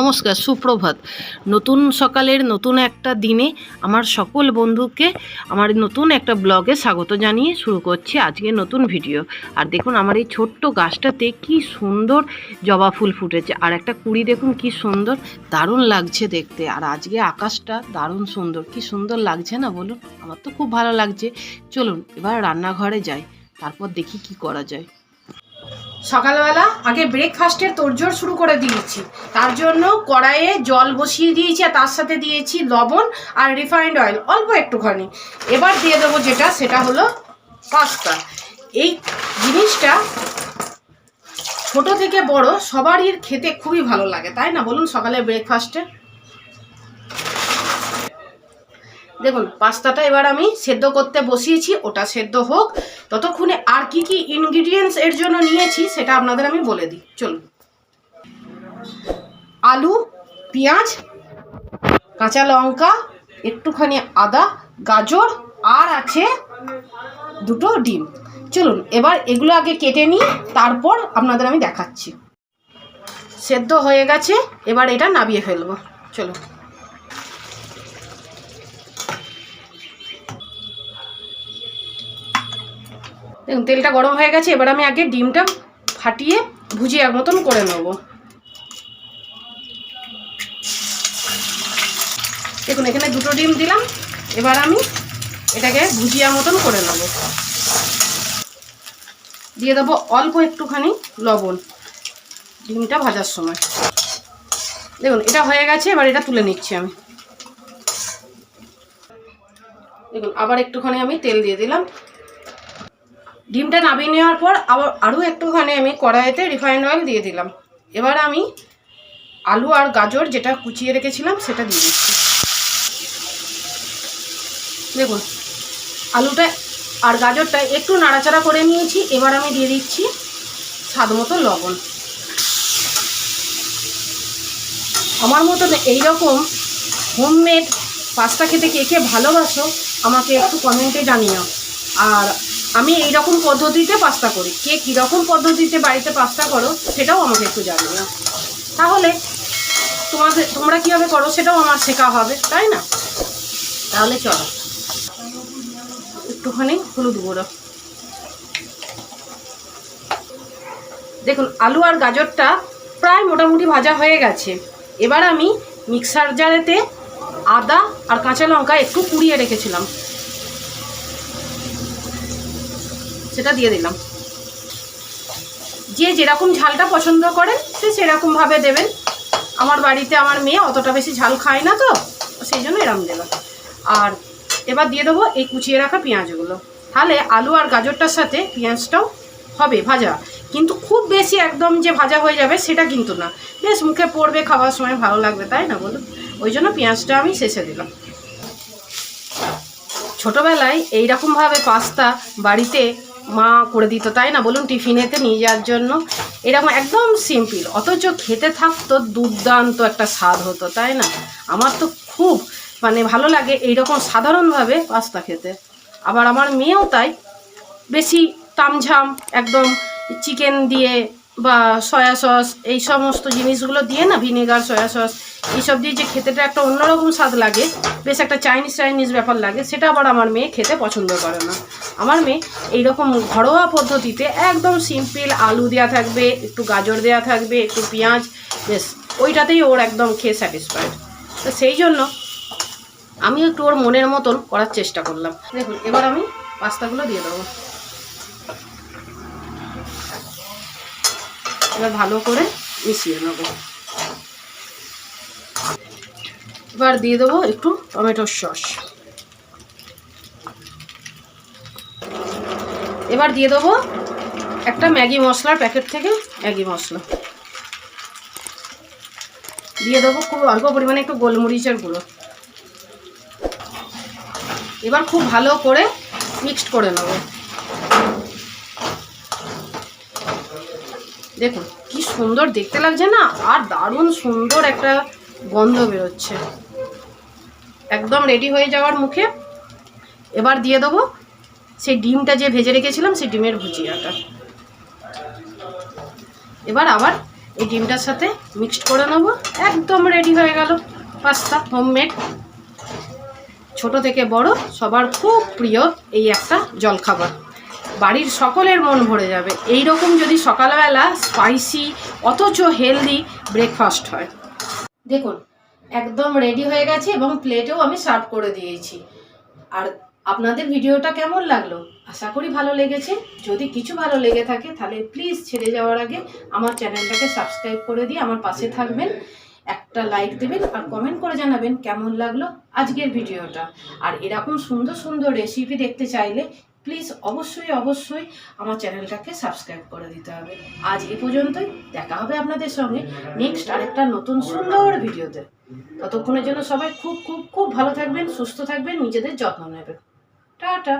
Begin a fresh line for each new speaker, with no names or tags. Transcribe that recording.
নমস্কার, সুপ্রভাত। নতুন সকালের নতুন একটা দিনে আমার সকল বন্ধুকে আমার নতুন একটা ব্লগে স্বাগত জানিয়ে শুরু করছি আজকে নতুন ভিডিও। আর দেখুন, আমার এই ছোট্ট গাছটাতে কি সুন্দর জবা ফুল ফুটেছে। আর একটা কুড়ি দেখুন, কি সুন্দর, দারুণ লাগছে দেখতে। আর আজকে আকাশটা দারুণ সুন্দর। কি সুন্দর লাগছে না বলুন? আমার তো খুব ভালো লাগছে। চলুন, এবার রান্নাঘরে যাই। তারপর দেখি কি করা যায়।
সকালবেলা আগে ব্রেকফাস্টের তোড়জোড় শুরু করে দিয়েছি। তার জন্য কড়াইয়ে জল বসিয়ে দিয়েছি আর তার সাথে দিয়েছি লবণ আর রিফাইন্ড অয়েল অল্প একটুখানি। এবার দিয়ে দেবো যেটা, সেটা হলো পাস্তা। এই জিনিসটা ছোট থেকে বড়, সবারই খেতে খুবই ভালো লাগে, তাই না? বলুন সকালে ব্রেকফাস্টে দেখুন, পাস্তাটা এবার আমি সেদ্ধ করতে বসিয়েছি, ওটা সেদ্ধ হোক। ততক্ষণে আর কি কি ইনগ্রিডিয়েন্টস এর জন্য নিয়েছি, সেটা আপনাদের আমি বলে দিই। চলুন। আলু, পেঁয়াজ, কাঁচা লঙ্কা, একটুখানি আদা, গাজর, আর আছে দুটো ডিম। চলুন, এবার এগুলো আগে কেটে নিই, তারপর আপনাদের আমি দেখাচ্ছি। সেদ্ধ হয়ে গেছে, এবার এটা নাবিয়ে ফেলব। চলুন। দেখুন, তেলটা গরম হয়ে গেছে, এবার আমি আগে ডিমটা ফাটিয়ে ভুজিয়ার মতন করে নেব। দেখুন, এখানে দুটো ডিম দিলাম, এবার আমি এটাকে ভুজিয়া মতন করে নেব। দিয়ে দেবো অল্প একটুখানি লবণ ডিমটা ভাজার সময়। দেখুন, এটা হয়ে গেছে, এবার এটা তুলে নিচ্ছি আমি। দেখুন, আবার একটুখানি আমি তেল দিয়ে দিলাম। ডিমটা নামিয়ে নেওয়ার পর আবার আরও একটুখানি আমি কড়াইতে রিফাইন্ড অয়েল দিয়ে দিলাম। এবার আমি আলু আর গাজর যেটা কুচিয়ে রেখেছিলাম সেটা দিয়ে দিচ্ছি। দেখুন, আলুটা আর গাজরটা একটু নাড়াচাড়া করে নিয়েছি, এবার আমি দিয়ে দিচ্ছি স্বাদ মতো লবণ। আমার মতন এইরকম হোমমেড পাস্তা খেতে কে কে ভালোবাসো, আমাকে একটু কমেন্টে জানিও। আর আমি এই রকম পদ্ধতিতে পাস্তা করি। কে কীরকম পদ্ধতিতে বাড়িতে পাস্তা করো, সেটাও আমাকে একটু জানিও। তাহলে তোমাদের, তোমরা কীভাবে করো সেটাও আমার শেখা হবে, তাই না? তাহলে চলো। একটুখানি হলুদ গুঁড়ো। দেখুন, আলু আর গাজরটা প্রায় মোটামুটি ভাজা হয়ে গেছে। এবার আমি মিক্সার জারেতে আদা আর কাঁচা লঙ্কা একটু পুড়িয়ে রেখেছিলাম। সেটা দিয়ে দিলাম। যে যেরকম ঝালটা পছন্দ করেন, সে সেরকমভাবে দেবেন। আমার বাড়িতে আমার মেয়ে অতটা বেশি ঝাল খায় না তো, সেই জন্য এরম দিলাম আর এবার দিয়ে দেবো এই কুচিয়ে রাখা পেঁয়াজগুলো। তাহলে আলু আর গাজরটার সাথে পেঁয়াজটাও হবে ভাজা। কিন্তু খুব বেশি একদম যে ভাজা হয়ে যাবে সেটা কিন্তু না। বেশ মুখে পড়বে, খাওয়ার সময় ভালো লাগবে, তাই না বলুন? ওই জন্য পেঁয়াজটা আমি শেষে দিলাম। ছোটোবেলায় এইরকমভাবে পাস্তা বাড়িতে মা করে দিত, তাই না? বলুন টিফিনেতে নিয়ে যাওয়ার জন্য। এরকম একদম সিম্পল অথচ খেতে থাকতো দুর্দান্ত একটা স্বাদ হতো, তাই না? আমার তো খুব মানে ভালো লাগে এইরকম সাধারণভাবে পাস্তা খেতে। আবার আমার মেয়েও তাই। বেশি তামঝাম, একদম চিকেন দিয়ে বা সয়া সস এই সমস্ত জিনিসগুলো দিয়ে না ভিনেগার সয়া সস এইসব দিয়ে যে খেতেটা একটা অন্যরকম স্বাদ লাগে, বেশ একটা চাইনিজ চাইনিজ ব্যাপার লাগে, সেটা আবার আমার মেয়ে খেতে পছন্দ করে না। আমার মেয়ে এইরকম ঘরোয়া পদ্ধতিতে একদম সিম্পল আলু দেওয়া থাকবে, একটু গাজর দেওয়া থাকবে, একটু পেঁয়াজ, বেশ, ওইটাতেই ওর একদম খেয়ে স্যাটিসফাইড তো সেই জন্য আমি একটু ওর মনের মতন করার চেষ্টা করলাম। দেখুন, এবার আমি পাস্তাগুলো দিয়ে দেবো। এবার ভালো করে মিশিয়ে নেব। এবার দিয়ে দেবো একটু টমেটোর সস। এবার দিয়ে দেবো একটা ম্যাগি মশলার প্যাকেট থেকে ম্যাগি মশলা। দিয়ে দেবো খুব অল্প পরিমাণে একটু গোলমরিচের গুঁড়ো। এবার খুব ভালো করে মিক্সড করে নেব। দেখুন, কি সুন্দর দেখতে লাগছে না? আর দারুণ সুন্দর একটা গন্ধ বেরোচ্ছে। একদম রেডি হয়ে যাওয়ার মুখে। এবার দিয়ে দেবো সেই ডিমটা যে ভেজে রেখেছিলাম, সেই ডিমের ভুজিয়াটা। এবার আবার এই ডিমটার সাথে মিক্সড করে নেব। একদম রেডি হয়ে গেল পাস্তা হোমমেড ছোট থেকে বড়, সবার খুব প্রিয় এই একটা জলখাবার। বাড়ির সকলের মন ভরে যাবে। এই রকম যদি সকালবেলা স্পাইসি অথচ হেলদি ব্রেকফাস্ট হয়। দেখুন, একদম রেডি হয়ে গেছে এবং প্লেটেও আমি সার্ভ করে দিয়েছি। আর আপনাদের ভিডিওটা কেমন লাগল? আশা করি ভালো লেগেছে। যদি কিছু ভালো লেগে থাকে, তাহলে প্লিজ ছেড়ে যাওয়ার আগে আমার চ্যানেলটাকে সাবস্ক্রাইব করে দিয়ে আমার পাশে থাকবেন। একটা লাইক দেবেন আর কমেন্ট করে জানাবেন কেমন লাগল আজকের ভিডিওটা। আর এরকম সুন্দর সুন্দর রেসিপি দেখতে চাইলে প্লিজ অবশ্যই অবশ্যই আমার চ্যানেলটাকে সাবস্ক্রাইব করে দিতে হবে। আজ এ পর্যন্তই, দেখা হবে আপনাদের সঙ্গে নেক্সট আরেকটা নতুন সুন্দর ভিডিওতে। ততক্ষণের জন্য সবাই খুব খুব খুব ভালো থাকবেন, সুস্থ থাকবেন, নিজেদের যত্ন নেবেন। টাটা।